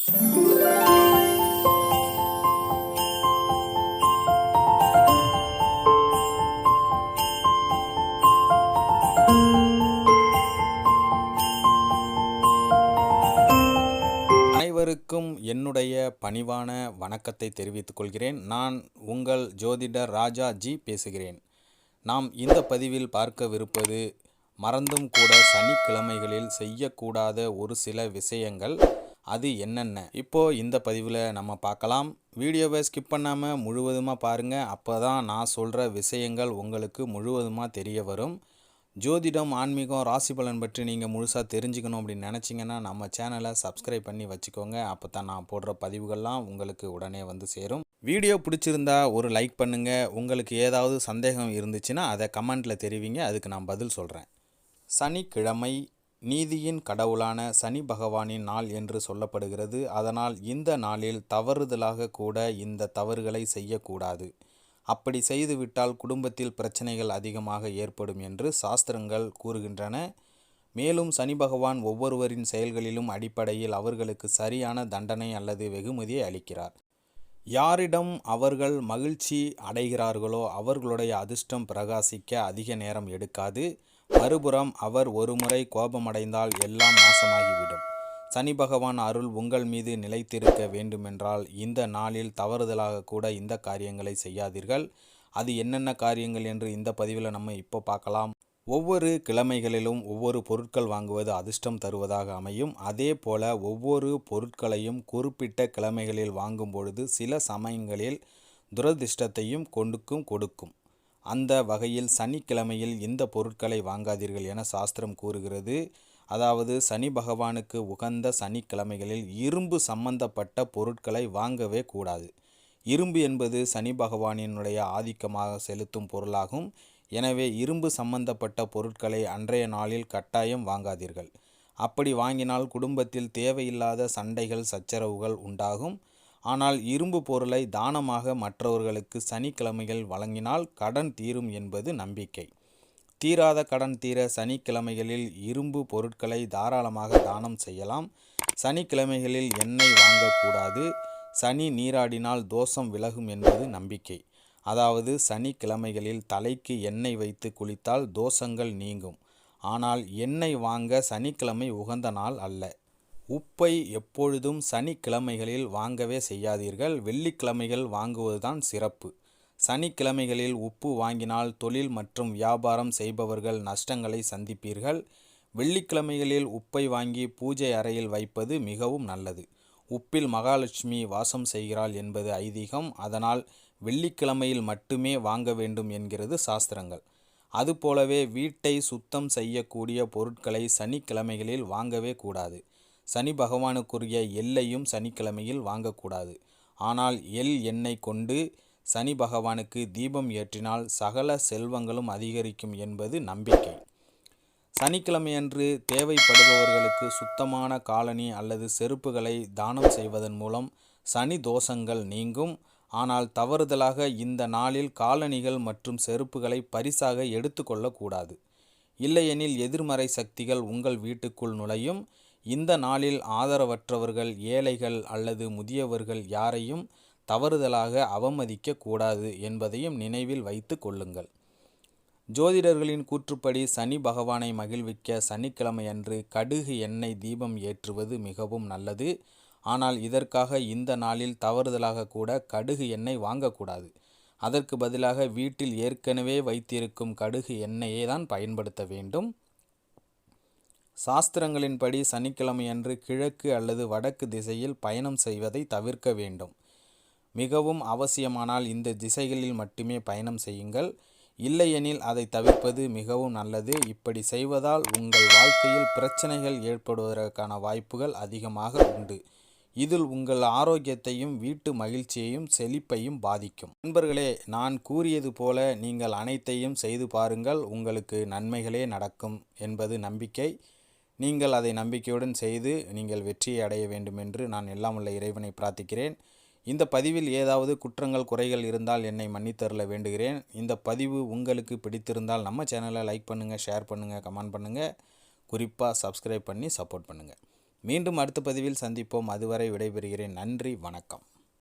அனைவருக்கும் என்னுடைய பணிவான வணக்கத்தை தெரிவித்துக் கொள்கிறேன். நான் உங்கள் ஜோதிடர் ராஜா ஜி பேசுகிறேன். நாம் இந்த பதிவில் பார்க்கவிருப்பது மறந்தும் கூட சனிக்கிழமைகளில் செய்யக்கூடாத ஒரு சில விஷயங்கள். அது என்னென்ன? இப்போ இந்த பதிவில் நம்ம பார்க்கலாம். வீடியோவை ஸ்கிப் பண்ணாமல் முழுவதுமாக பாருங்கள் அப்போ தான் நான் சொல்கிற விஷயங்கள் உங்களுக்கு முழுவதுமாக தெரிய வரும். ஜோதிடம் ஆன்மீகம் ராசி பலன் பற்றி நீங்கள் முழுசாக தெரிஞ்சுக்கணும் அப்படின்னு நினச்சிங்கன்னா நம்ம சேனலை சப்ஸ்கிரைப் பண்ணி வச்சுக்கோங்க. அப்போ தான் நான் போடுற பதிவுகள்லாம் உங்களுக்கு உடனே வந்து சேரும். வீடியோ பிடிச்சிருந்தா ஒரு லைக் பண்ணுங்கள் உங்களுக்கு ஏதாவது சந்தேகம் இருந்துச்சுன்னா அதை கமெண்ட்டில் தெரிவிங்க. அதுக்கு நான் பதில் சொல்கிறேன் சனிக்கிழமை நீதியின் கடவுளான சனி பகவானின் நாள் என்று சொல்லப்படுகிறது. அதனால் இந்த நாளில் தவறுதலாக கூட இந்த தவறுகளை செய்யக்கூடாது. அப்படி செய்துவிட்டால் குடும்பத்தில் பிரச்சனைகள் அதிகமாக ஏற்படும் என்று சாஸ்திரங்கள் கூறுகின்றன. மேலும் சனி பகவான் ஒவ்வொருவரின் செயல்களிலும் அடிப்படையில் அவர்களுக்கு சரியான தண்டனை அல்லது வெகுமதியை அளிக்கிறார். யாரிடம் அவர்கள் மகிழ்ச்சி அடைகிறார்களோ அவர்களுடைய அதிர்ஷ்டம் பிரகாசிக்க அதிக நேரம் எடுக்காது. மறுபுறம் அவர் ஒருமுறை கோபமடைந்தால் எல்லாம் நாசமாகிவிடும். சனி பகவான் அருள் உங்கள் மீது நிலைத்திருக்க வேண்டுமென்றால் இந்த நாளில் தவறுதலாக கூட இந்த காரியங்களை செய்யாதீர்கள். அது என்னென்ன காரியங்கள் என்று இந்த பதிவில் நம்ம இப்போ பார்க்கலாம். ஒவ்வொரு கிழமைகளிலும் ஒவ்வொரு பொருட்கள் வாங்குவது அதிர்ஷ்டம் தருவதாக அமையும். அதே போல ஒவ்வொரு பொருட்களையும் குறிப்பிட்ட கிழமைகளில் வாங்கும் பொழுது சில சமயங்களில் துரதிர்ஷ்டத்தையும் கொண்டுக்கும் கொடுக்கும். அந்த வகையில் சனிக்கிழமையில் இந்த பொருட்களை வாங்காதீர்கள் என சாஸ்திரம் கூறுகிறது. அதாவது சனி பகவானுக்கு உகந்த சனிக்கிழமைகளில் இரும்பு சம்பந்தப்பட்ட பொருட்களை வாங்கவே கூடாது. இரும்பு என்பது சனி பகவானினுடைய ஆதிக்கமாக செலுத்தும் பொருளாகும். எனவே இரும்பு சம்பந்தப்பட்ட பொருட்களை அன்றைய நாளில் கட்டாயம் வாங்காதீர்கள். அப்படி வாங்கினால் குடும்பத்தில் தேவையில்லாத சண்டைகள் சச்சரவுகள் உண்டாகும். ஆனால் இரும்பு பொருளை தானமாக மற்றவர்களுக்கு சனிக்கிழமைகள் வழங்கினால் கடன் தீரும் என்பது நம்பிக்கை. தீராத கடன் தீர சனிக்கிழமைகளில் இரும்பு பொருட்களை தாராளமாக தானம் செய்யலாம். சனிக்கிழமைகளில் எண்ணெய் வாங்கக்கூடாது. சனி நீராடினால் தோஷம் விலகும் என்பது நம்பிக்கை. அதாவது சனிக்கிழமைகளில் தலைக்கு எண்ணெய் வைத்து குளித்தால் தோஷங்கள் நீங்கும். ஆனால் எண்ணெய் வாங்க சனிக்கிழமை உகந்த நாள் அல்ல. உப்பை எப்பொழுதும் சனிக்கிழமைகளில் வாங்கவே செய்யாதீர்கள். வெள்ளிக்கிழமைகள் வாங்குவதுதான் சிறப்பு. சனிக்கிழமைகளில் உப்பு வாங்கினால் தொழில் மற்றும் வியாபாரம் செய்பவர்கள் நஷ்டங்களை சந்திப்பீர்கள். வெள்ளிக்கிழமைகளில் உப்பை வாங்கி பூஜை அறையில் வைப்பது மிகவும் நல்லது. உப்பில் மகாலட்சுமி வாசம் செய்கிறாள் என்பது ஐதீகம். அதனால் வெள்ளிக்கிழமையில் மட்டுமே வாங்க வேண்டும் என்கிறது சாஸ்திரங்கள். அதுபோலவே வீட்டை சுத்தம் செய்யக்கூடிய பொருட்களை சனிக்கிழமைகளில் வாங்கவே கூடாது. சனி பகவானுக்குரிய எல்லையும் சனிக்கிழமையில் வாங்கக்கூடாது. ஆனால் எள் எண்ணெய் கொண்டு சனி பகவானுக்கு தீபம் ஏற்றினால் சகல செல்வங்களும் அதிகரிக்கும் என்பது நம்பிக்கை. சனிக்கிழமையன்று தேவைப்படுபவர்களுக்கு சுத்தமான காலனி அல்லது செருப்புகளை தானம் செய்வதன் மூலம் சனி தோஷங்கள் நீங்கும். ஆனால் தவறுதலாக இந்த நாளில் காலணிகள் மற்றும் செருப்புகளை பரிசாக எடுத்துக்கொள்ளக்கூடாது. இல்லையெனில் எதிர்மறை சக்திகள் உங்கள் வீட்டுக்குள் நுழையும். இந்த நாளில் ஆதரவற்றவர்கள் ஏழைகள் அல்லது முதியவர்கள் யாரையும் தவறுதலாக அவமதிக்க கூடாது என்பதையும் நினைவில் வைத்து கொள்ளுங்கள். ஜோதிடர்களின் கூற்றுப்படி சனி பகவானை மகிழ்விக்க சனிக்கிழமையன்று கடுகு எண்ணெய் தீபம் ஏற்றுவது மிகவும் நல்லது. ஆனால் இதற்காக இந்த நாளில் தவறுதலாக கூட கடுகு எண்ணெய் வாங்கக்கூடாது. அதற்கு பதிலாக வீட்டில் ஏற்கனவே வைத்திருக்கும் கடுகு எண்ணெயை தான் பயன்படுத்த வேண்டும். சாஸ்திரங்களின்படி சனிக்கிழமையன்று கிழக்கு அல்லது வடக்கு திசையில் பயணம் செய்வதை தவிர்க்க வேண்டும். மிகவும் அவசியமானால் இந்த திசைகளில் மட்டுமே பயணம் செய்யுங்கள். இல்லையெனில் அதை தவிர்ப்பது மிகவும் நல்லது. இப்படி செய்வதால் உங்கள் வாழ்க்கையில் பிரச்சனைகள் ஏற்படுவதற்கான வாய்ப்புகள் அதிகமாக உண்டு. இதில் உங்கள் ஆரோக்கியத்தையும் வீட்டு மகிழ்ச்சியையும் செழிப்பையும் பாதிக்கும். நண்பர்களே நான் கூறியது போல நீங்கள் அனைத்தையும் செய்து பாருங்கள். உங்களுக்கு நன்மைகளே நடக்கும் என்பது நம்பிக்கை. நீங்கள் அதை நம்பிக்கையுடன் செய்து நீங்கள் வெற்றியை அடைய வேண்டும் என்று நான் எல்லாம் உள்ள இறைவனை பிரார்த்திக்கிறேன். இந்த பதிவில் ஏதாவது குற்றங்கள் குறைகள் இருந்தால் என்னை மன்னித்தருள வேண்டுகிறேன். இந்த பதிவு உங்களுக்கு பிடித்திருந்தால் நம்ம சேனலை லைக் பண்ணுங்கள் ஷேர் பண்ணுங்கள் கமெண்ட் பண்ணுங்கள் குறிப்பாக சப்ஸ்கிரைப் பண்ணி சப்போர்ட் பண்ணுங்கள் மீண்டும் அடுத்த பதிவில் சந்திப்போம். அதுவரை விடைபெறுகிறேன். நன்றி வணக்கம்.